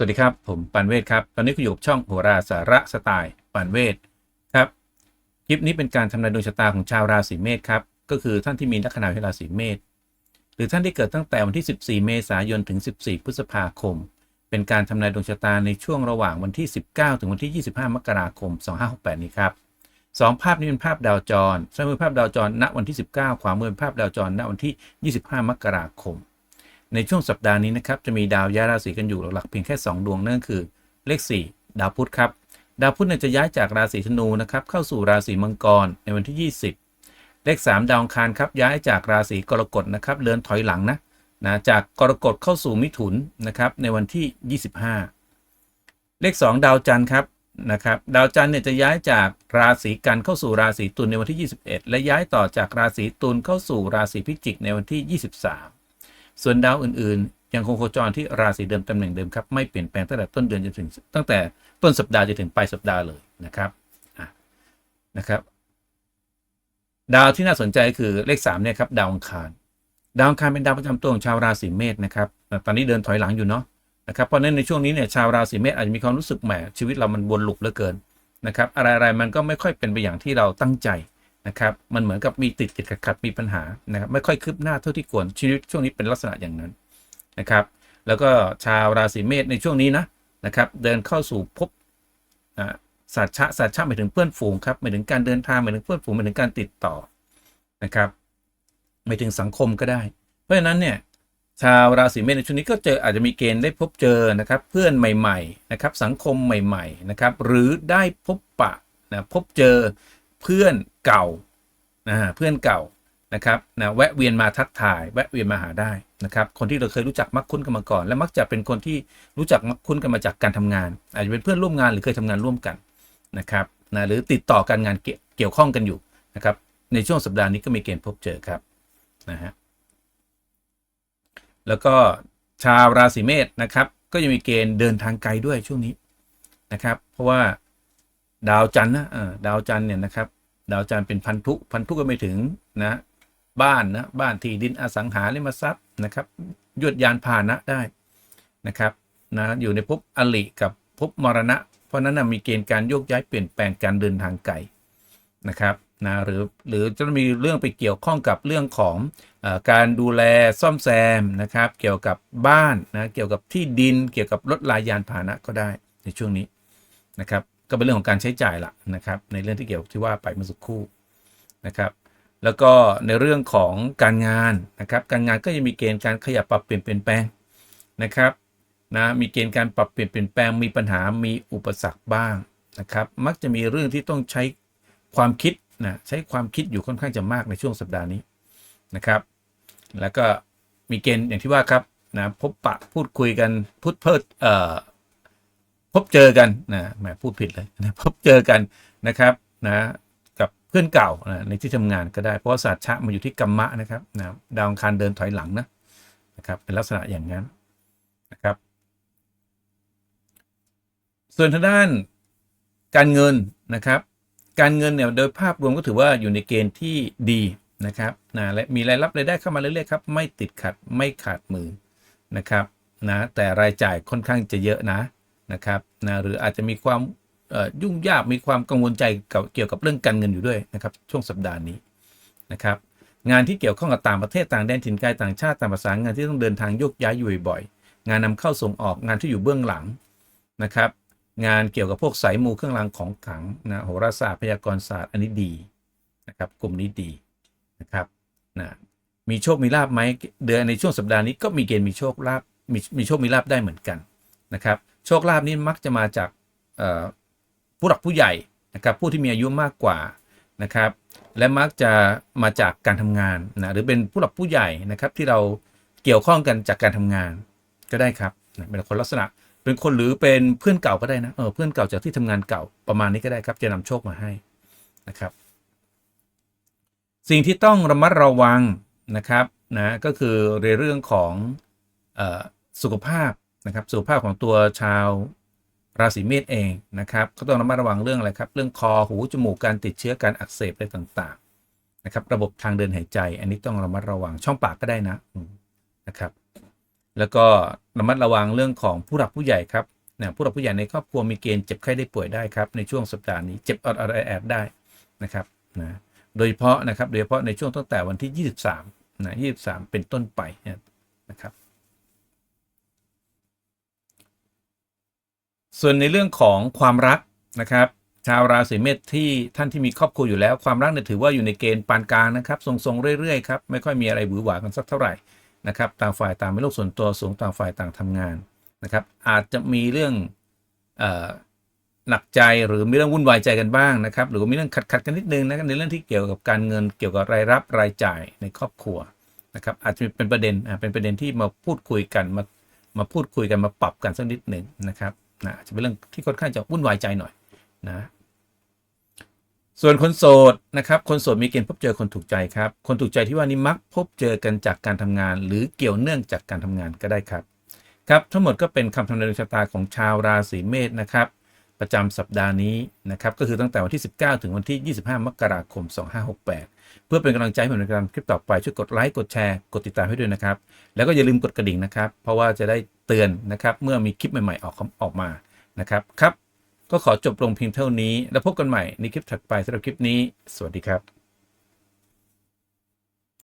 สวัสดีครับ ผมปันเวศครับ ตอนนี้คุณอยู่กับช่องโหราสาระสไตล์ปันเวศครับ คลิปนี้เป็นการทำนายดวงชะตาของชาวราศีเมษครับ ก็คือท่านที่มีลัคนาราศีเมษ หรือท่านที่เกิดตั้งแต่วันที่ 14 เมษายน ถึง 14 พฤษภาคม เป็นการทำนายดวงชะตาในช่วงระหว่างวันที่ 19 ถึงวันที่ 25 มกราคม 2568 นี้ครับสองภาพนี้เป็นภาพดาวจรซ้ายมือภาพดาวจร ณ วันที่ 19 ขวามือเป็นภาพดาวจร ณ วันที่ 25 มกราคม ในช่วงสัปดาห์นี้นะครับจะมีดาวย้ายราศีกันอยู่หลักๆเพียงแค่ 2 ดวงนั่นคือเลข 4 ดาวพุธครับดาวพุธเนี่ยจะย้ายจากราศีธนูนะครับเข้าสู่ราศีมังกรในวันที่ 20 เลข 3 ดาวอังคารครับย้ายจากราศีกรกฎนะครับเดินถอยหลังนะนะจากกรกฎเข้าสู่มิถุนนะครับในวันที่ 25 เลข 2 ดาวจันทร์ครับนะครับดาวจันทร์เนี่ยจะย้ายจากราศีกันเข้าสู่ราศีตุลในวันที่ 21 และย้ายต่อจากราศีตุลเข้าสู่ราศีพิจิกในวันที่ 23 ส่วนดาวอื่นๆ ยังคงโคจรที่ราศีเดิมตำแหน่งเดิมครับไม่เปลี่ยนแปลงตั้งแต่ต้นเดือนจนถึงตั้งแต่ต้นสัปดาห์จนถึงปลายสัปดาห์เลยนะครับะนะครับดาวที่น่าสนใจคือเลข3เนี่ยครับดาวอังคาร ดาวอังคารเป็นดาวประจำตัวของชาวราศีเมษนะครับตอนนี้เดินถอยหลังอยู่เนาะนะครับเพราะฉะนั้นในช่วงนี้เนี่ยชาวราศีเมษอาจจะมีความรู้สึกแหมชีวิตเรามันวนลูปเหลือเกินนะครับอะไรๆมันก็ไม่ค่อยเป็นไปอย่างที่เราตั้งใจ นะครับมันเหมือนกับมีติดติดขัดขัดมีปัญหานะครับไม่ค่อยคืบหน้าเท่าที่ควรชีวิตช่วงนี้เป็นลักษณะอย่างนั้นนะครับ แล้วก็ชาวราศีเมษในช่วงนี้นะนะครับเดินเข้าสู่พอ่าสัจฉะสัจฉะหมายถึงเพื่อนฝูงครับหมายถึงการเดินทางหมายถึงเพื่อนฝูงหมายถึงการติดต่อนะครับหมายถึงสังคมก็ได้ เพราะฉะนั้นเนี่ยชาวราศีเมษในช่วงนี้ก็เจออาจจะมีเกณฑ์ได้พบเจอนะครับเพื่อนใหม่ๆนะครับสังคมใหม่ๆนะครับหรือได้พบปะนะพบเจอ เพื่อนเก่านะเพื่อนเก่านะครับนะแวะเวียนมาทักทาย แวะเวียนมาหาได้นะครับ คนที่เราเคยรู้จักมักคุ้นกันมาก่อน และมักจะเป็นคนที่รู้จักมักคุ้นกันมาจากการทำงาน อาจจะเป็นเพื่อนร่วมงานหรือเคยทำงานร่วมกันนะครับนะหรือติดต่อการงานเกี่ยวข้องกันอยู่นะครับ ในช่วงสัปดาห์นี้ก็มีเกณฑ์พบเจอครับนะฮะแล้วก็ชาวราศีเมษนะครับ ก็ยังมีเกณฑ์เดินทางไกลด้วยช่วงนี้นะครับ เพราะว่าดาวจันทร์นะดาวจันทร์เนี่ยนะครับ ดาวจันทร์เป็นพันธุพันธุก็ไม่ถึงนะบ้านนะบ้านที่ดินอสังหาริมทรัพย์นะครับยวดยานพาหนะได้นะครับนะอยู่ในภพอลิกับภพมรณะ เพราะนั้นนะมีเกณฑ์การโยกย้ายเปลี่ยนแปลงการเดินทางไกลนะครับนะหรือหรือจะมีเรื่องไปเกี่ยวข้องกับเรื่องของอการดูแลซ่อมแซมนะครับเกี่ยวกับบ้านนะเกี่ยวกับที่ดินเกี่ยวกับรถลายยานพาหนะก็ได้ในช่วงนี้นะครับ ก็เป็นเรื่องของการใช้จ่ายละนะครับ ในเรื่องที่เกี่ยวที่ว่าไปเมื่อสักครู่นะครับ แล้วก็ในเรื่องของการงานนะครับ การงานก็ยังมีเกณฑ์การขยับปรับเปลี่ยนเปลี่ยนแปลงนะครับนะมีเกณฑ์การปรับเปลี่ยนเปลี่ยนแปลงมีปัญหามีอุปสรรคบ้างนะครับ มักจะมีเรื่องที่ต้องใช้ความคิดนะใช้ความคิดอยู่ค่อนข้างจะมากในช่วงสัปดาห์นี้นะครับ แล้วก็มีเกณฑ์อย่างที่ว่าครับนะพบปะพูดคุยกันพูดเพิดเอ่อ พบเจอกันนะแหมพูดผิดเลยนะพบเจอกันนะครับนะกับเพื่อนเก่านะในที่ทำงานก็ได้เพราะศาสตร์ชะมาอยู่ที่กรรมะนะครับนะดาวอังคารเดินถอยหลังนะนะครับเป็นลักษณะอย่างนั้นนะครับ ส่วนทางด้านการเงินนะครับ การเงินเนี่ยโดยภาพรวมก็ถือว่าอยู่ในเกณฑ์ที่ดีนะครับนะและมีรายรับรายได้เข้ามาเรื่อยๆครับไม่ติดขัดไม่ขาดมือนะครับนะแต่รายจ่ายค่อนข้างจะเยอะนะ นะครับนะหรืออาจจะมีความยุ่งยากมีความกังวลใจเกี่ยวกับเรื่องการเงินอยู่ด้วยนะครับช่วงสัปดาห์นี้นะครับงานที่เกี่ยวข้องกับต่างประเทศต่างแดนถิ่นไกลต่างชาติต่างภาษางานที่ต้องเดินทางโยกย้ายอยู่บ่อยงานนำเข้าส่งออกงานที่อยู่เบื้องหลังนะครับงานเกี่ยวกับพวกสายมูเครื่องรางของขลังนะโหราศาสตร์พยากรณศาสตร์อันนี้ดีนะครับกลุ่มนี้ดีนะครับนะมีโชคมีลาบไหมเดือนในช่วงสัปดาห์นี้ก็มีเกณฑ์มีโชคลาบมีมีโชคมีลาบได้เหมือนกันนะครับ โชคลาภนี้มักจะมาจากผู้หลักผู้ใหญ่นะครับผู้ที่มีอายุมากกว่านะครับและมักจะมาจากการทำงานนะหรือเป็นผู้หลักผู้ใหญ่นะครับที่เราเกี่ยวข้องกันจากการทำงานก็ได้ครับนะเป็นคนลักษณะเป็นคนหรือเป็นเพื่อนเก่าก็ได้นะเออเพื่อนเก่าจากที่ทำงานเก่าประมาณนี้ก็ได้ครับ จะนำโชคมาให้นะครับ สิ่งที่ต้องระมัดระวังนะครับนะก็คือในเรื่องของออสุขภาพ นะครับสุขภาพของตัวชาวราศีเมษเองนะครับ ก็ต้องระมัดระวังเรื่องอะไรครับ เรื่องคอหูจมูกการติดเชื้อการอักเสบอะไรต่างๆนะครับ ระบบทางเดินหายใจ อันนี้ต้องระมัดระวังช่องปากก็ได้นะนะครับ แล้วก็ระมัดระวังเรื่องของผู้หลักผู้ใหญ่ครับนะผู้หลักผู้ใหญ่ในครอบครัวมีเกณฑ์เจ็บไข้ได้ป่วยได้ครับในช่วงสัปดาห์นี้เจ็บอดอดๆแอดได้นะครับนะโดยเฉพาะนะครับโดยเฉพาะในช่วงตั้งแต่วันที่ 23นะ23 เป็นต้นไปเนี่ยนะครับ ส่วนในเรื่องของความรักนะครับ ชาวราศีเมษที่ท่านที่มีครอบครัวอยู่แล้ว ความรักเนี่ยถือว่าอยู่ในเกณฑ์ปานกลางนะครับ ทรงๆเรื่อยๆครับไม่ค่อยมีอะไรหวือหวากันสักเท่าไหร่นะครับต่างฝ่ายต่างเป็นโลกส่วนตัวสูงต่างฝ่ายต่างทำงานนะครับ อาจจะมีเรื่องอหนักใจหรือมีเรื่องวุ่นวายใจกันบ้างนะครับ หรือมีเรื่องขัดขัดๆกันนิดนึงนะครับในเรื่องที่เกี่ยวกับการเงินเกี่ยวกับรายรับรายจ่ายในครอบครัวนะครับ อาจจะเป็นประเด็นอ่าเป็นประเด็นที่มาพูดคุยกันมามาพูดคุยกันมาปรับกันสักนิดหนึ่งนะครับ นะจะเป็นเรื่องที่ค่อนข้างจะวุ่นวายใจหน่อยนะ ส่วนคนโสดนะครับคนโสดมีเกณฑ์พบเจอคนถูกใจครับ คนถูกใจที่ว่านี้มักพบเจอกันจากการทำงาน หรือเกี่ยวเนื่องจากการทำงานก็ได้ครับ ครับทั้งหมดก็เป็นคำทำนายดวงชะตาของชาวราศีเมษนะครับ ประจำสัปดาห์นี้นะครับก็คือตั้งแต่วันที่ 19 ถึงวันที่ 25 มกราคม 2568 เพื่อเป็นกำลังใจให้ผมในการคลิปต่อไปช่วยกดไลค์กดแชร์กดติดตามให้ด้วยนะครับ แล้วก็อย่าลืมกดกระดิ่งนะครับ เพราะว่าจะได้เตือนนะครับ เมื่อมีคลิปใหม่ๆออกออกมานะครับครับ ก็ขอจบลงเพียงเท่านี้ แล้วพบกันใหม่ในคลิปถัดไปสำหรับคลิปนี้ สวัสดีครับ